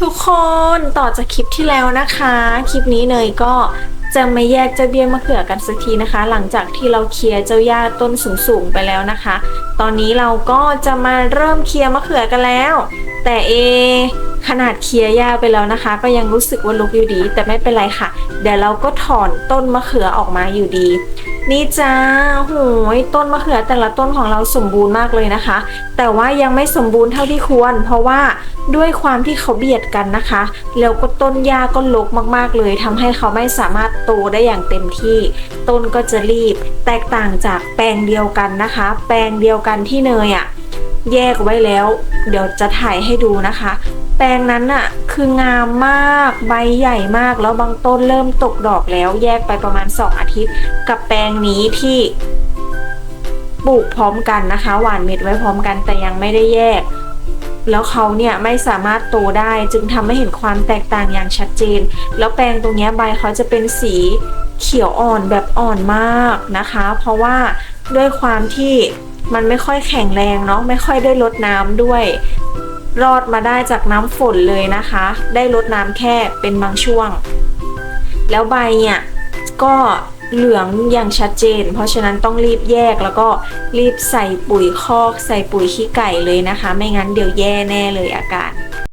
ทุกคนต่อจากคลิปที่แล้วนะคะ คลิปนี้เนยก็จะมาแยกเจ้าเบี้ยมะเขือกันสักทีนะคะ หลังจากที่เราเคลียร์เจ้าหญ้าต้นสูงๆไปแล้วนะคะ ตอนนี้เราก็จะมาเริ่มเคลียร์มะเขือกันแล้ว แต่เอขนาดเคลียร์หญ้าไปแล้วนะคะ ก็ยังรู้สึกว่าลุกอยู่ดี แต่ไม่เป็นไรค่ะ เดี๋ยวเราก็ถอนต้นมะเขือออกมาอยู่ดี นี่จ้าโหยต้นมะเขือแต่ละต้นของเราสมบูรณ์มากเลยนะคะ แต่ว่ายังไม่สมบูรณ์เท่าที่ควร เพราะว่าด้วยความที่เขาเบียดกันนะคะ แล้วก็ต้นหญ้าก็รกมากๆเลยทำให้เขาไม่สามารถโตได้อย่างเต็มที่ ต้นก็จะรีบ แตกต่างจากแปลงเดียวกันนะคะ แปลงเดียวกันที่เนยอะ่ะแยกไว้แล้ว เดี๋ยวจะถ่ายให้ดูนะคะ ปลงนั้นน่ะคืองามมากใบใหญ่มากแล้วบางต้นเริ่มตกดอกแล้วแยกไปประมาณ 2 อาทิตย์ กับแปลงนี้ที่ปลูกพร้อมกันนะคะหว่านเม็ดไว้พร้อมกันแต่ยังไม่ได้แยก แล้วเขาเนี่ยไม่สามารถโตได้จึงทำให้เห็นความแตกต่างอย่างชัดเจน แล้วแปลงตรงนี้ใบเขาจะเป็นสีเขียวอ่อนแบบอ่อนมากนะคะ เพราะว่าด้วยความที่มันไม่ค่อยแข็งแรงเนาะไม่ค่อยได้ลดน้ำด้วย รอดมาได้จากน้ำฝนเลยนะคะ ได้ลดน้ำแค่เป็นบางช่วง แล้วใบเนี่ยก็เหลืองอย่างชัดเจน เพราะฉะนั้นต้องรีบแยกแล้วก็รีบใส่ปุ๋ยคอก ใส่ปุ๋ยขี้ไก่เลยนะคะ ไม่งั้นเดี๋ยวแย่แน่เลยอาการ